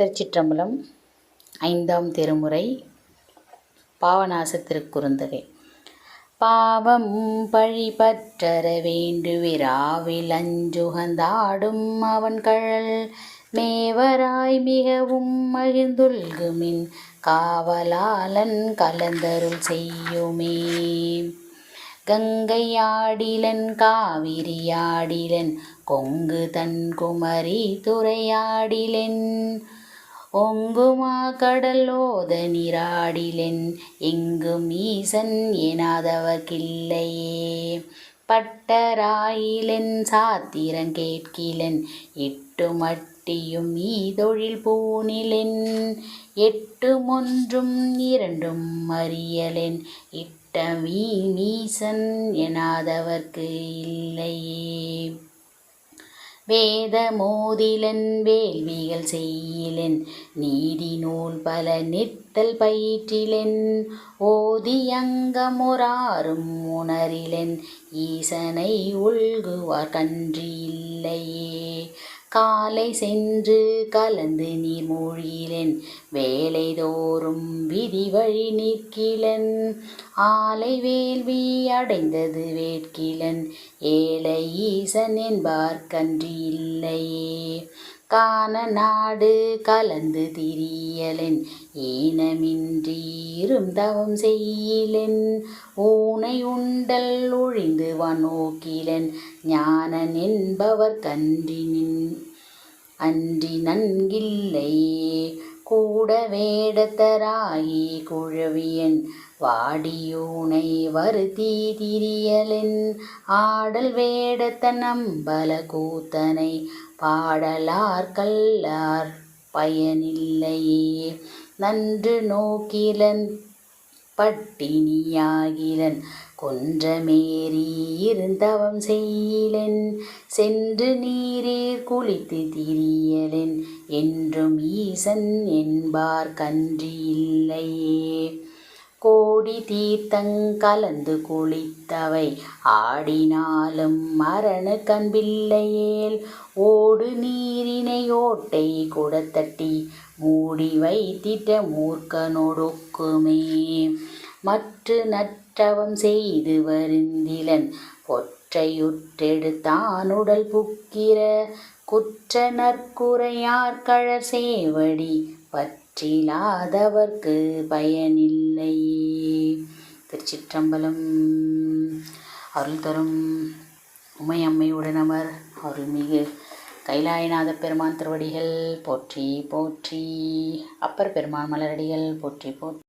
திருச்சிற்றம்பலம் ஐந்தாம் திருமுறை பாவநாச திருக்குறுந்தகை பாவம் பழி பற்றற வேண்டுவிராவில் அஞ்சுகந்தாடும் அவன் கழல் மேவராய் மிகவும் மகிழ்ந்துல்குமின் காவலாளன் கலந்தருள் செய்யுமே. கங்கையாடிலன் காவிரியாடிலன் கொங்கு தன் குமரி துறையாடிலென் ஒங்குமா கடலோத நீராடிலென் எங்கும் ஈசன் எனாதவர்க்கில்லையே. பட்டராயிலென் சாத்திரங் கேட்கிலன் இட்டு மட்டியும் ஈதொழில் எட்டு ஒன்றும் இரண்டும் அறியலென் இட்டமீ மீசன் எனாதவர்க்கு இல்லையே. வேத மோதிலன் வேள்விகள் செய்யிலன் நீதி நூல் பல நித்தல் பயிற்றிலன் ஓதியங்கமுறாரும் உணரிலன் ஈசனை உள்குவார் கன்றில்லையே. காலை சென்று கலந்து நீர் மூழ்கிலன். வேலை தோறும் விதி வழி நிற்கிலன். ஆலை வேள்வி அடைந்தது வேட்கிலன். ஏழை ஈசன் என்பார்க்கன்றி இல்லையே. காண நாடு கலந்து திரியலென். ஈனமின்றி இருந்தவம் செய்யிலென். ஊனை உண்டல் ஒழிந்து வனோக்கிலன் ஞானன் என்பவர் கன்றினின் அன்றி நன்கில்லையே கூட வேடத்தராயி குழவியன். வாடியூனை வருத்தி திரியலின். ஆடல் வேடத்த நம்பல கூத்தனை. பாடலார் கல்லார் பயனில்லையே. நன்று நோக்கிலன் பட்டினியாகிலன். கொன்றமேறி இருந்தவம் செய்யிலன். சென்று நீரீர் குளித்து திரியலன். என்றும் ஈசன் என்பார் கன்றி கோடி தீர்த்தங்கலந்து குளித்தவை. ஆடினாலும் மரண கண்பில்லையேல் ஓடு நீரினை ஓட்டை குடத்தட்டி மூடி வைத்திட்ட மூர்க்கனொடுக்குமே. மற்று நற்றவம் செய்து வருந்திலன் பொற்றையுற்றெடுத்தானுடல் புக்கிற குற்ற நற்குறையார் கழ சேவடி பற்ற பற்றிலாதவர்க்கு பயனில்லை. திருச்சிற்றம்பலம் அருள் தரும் உமையம்மையுடனமர் அருள்மிகு கைலாயநாத பெருமான் திருவடிகள். போற்றி போற்றி. அப்பர் பெருமான் மலரடிகள். போற்றி போற்றி.